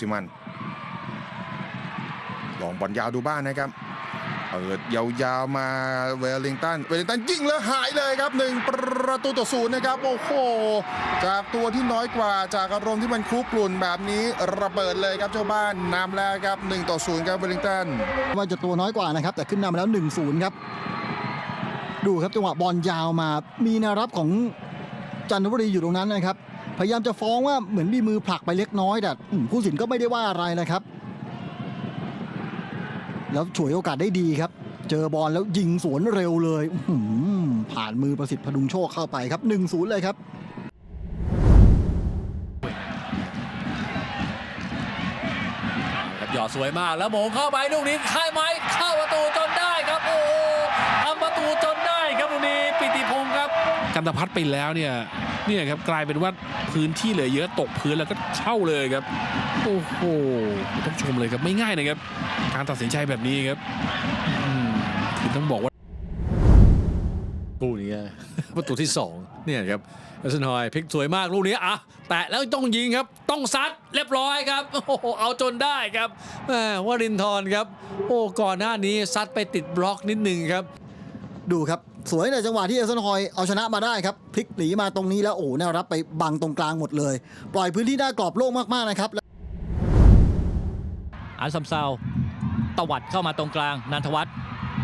ซิมันลองบอลยาวดูบ้างนะครับเปิดยาวๆมาเวลลิงตันเวลลิงตันยิงแล้วหายเลยครับหนึ่งประตูต่อศูนย์นะครับโอ้โหจากตัวที่น้อยกว่าจากอารมณ์ที่มันคลุกกลุ่นแบบนี้ระเบิดเลยครับเจ้าบ้านนำแล้วครับหนึ่งต่อศูนย์ครับเวลลิงตันว่าจะตัวน้อยกว่านะครับ แต่ขึ้นนำมาแล้ว1-0ครับ ดูครับจังหวะบอลยาวมา มีแนวรับของจันทบุรีอยู่ตรงนั้นนะครับ พยายามจะฟ้องว่าเหมือนมีมือผลักไปเล็กน้อยแต่อืมผู้สินก็ไม่ได้ว่าอะไรนะครับ แล้วฉวยโอกาสได้ดีครับ เจอบอลแล้วยิงสวนเร็วเลยอื้อหือผ่านมือประสิทธิ์พดุงโชคเข้าไปครับ 1-0 เลยครับครับหยอดสวยมากแล้วโหมงเข้าไปลูกนี้ค่ายไม้เข้าประตูจนได้ครับ โอ้โหทำประตูจนได้ครับลูกนี้ปิติพงศ์ครับกันตพัฒน์ไปแล้วเนี่ย เนี่ยครับกลายเป็นว่าพื้นที่เหลือเยอะตกพื้นแล้วก็เช่าเลยครับ โอ้โหต้องชมเลยครับไม่ง่ายนะครับ การตัดสินใจแบบนี้ครับอืมคือต้องบอกว่าคู่นี้ประตูที่2เนี่ยครับเอสนอยพลิกสวยมากลูกนี้อะแตะแล้วต้องยิงครับ ต้องซัดเรียบร้อยครับโอ้โหเอาจนได้ครับแมวรินทร์ครับ โอ้ก่อนหน้านี้ซัดไปติดบล็อกนิดนึงครับ ดูครับ สวยในจังหวะที่เอเซนฮอยเอาชนะมาได้ครับพลิกหนีมาตรงนี้แล้วโอ้โหแนวรับไปบังตรงกลางหมดเลย ปล่อยพื้นที่หน้ากรอบโล่งมากๆนะครับอันซัมซาวตวัดเข้ามาตรงกลาง นันทวัฒน์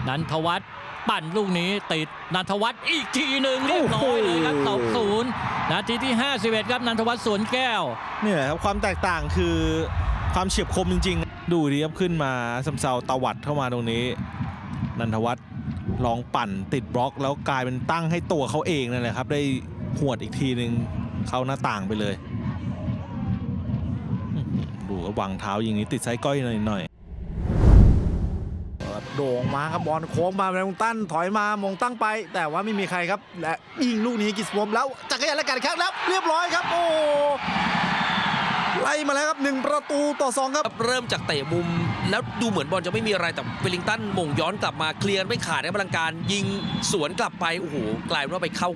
นันทวัฒน์ปั่นลูกนี้ติดนันทวัฒน์อีกทีหนึ่งเรียบร้อยเลยครับสองศูนย์นาทีที่ 51 ครับนันทวัฒน์สวนแก้วเนี่ยครับความแตกต่างคือความเฉียบคมจริง ๆ ดูดีครับขึ้นมาซัมเซาตวัดเข้ามาตรงนี้ นันทวัฒน์ลองปั่นติดบล็อก แล้วกลายเป็นตั้งให้ตัวเขาเองนั่นแหละครับ ได้หวดอีกทีหนึ่งเข้าหน้าต่างไปเลย ดูว่าวางเท้ายิงนี้ติดไซส์ก้อยหน่อยโด่งมาครับบอลโค้งมาแรงตั้นถอยมามงตั้งไป แต่ว่าไม่มีใครครับ และยิงลูกนี้กิสบมแล้วจักรยานและการแข่งแล้ว เรียบร้อยครับ โอ้ ไล่มาแล้วครับหนึ่งประตูต่อสองครับ เริ่มจากเตะมุม แล้วดูเหมือนบอลจะไม่มีอะไรแต่เวลิงตันม่งย้อนกลับมาเคลียร์ไม่ขาดในพลังการ ยิงสวนกลับไป โอ้โห กลายเป็นว่าไปเข้า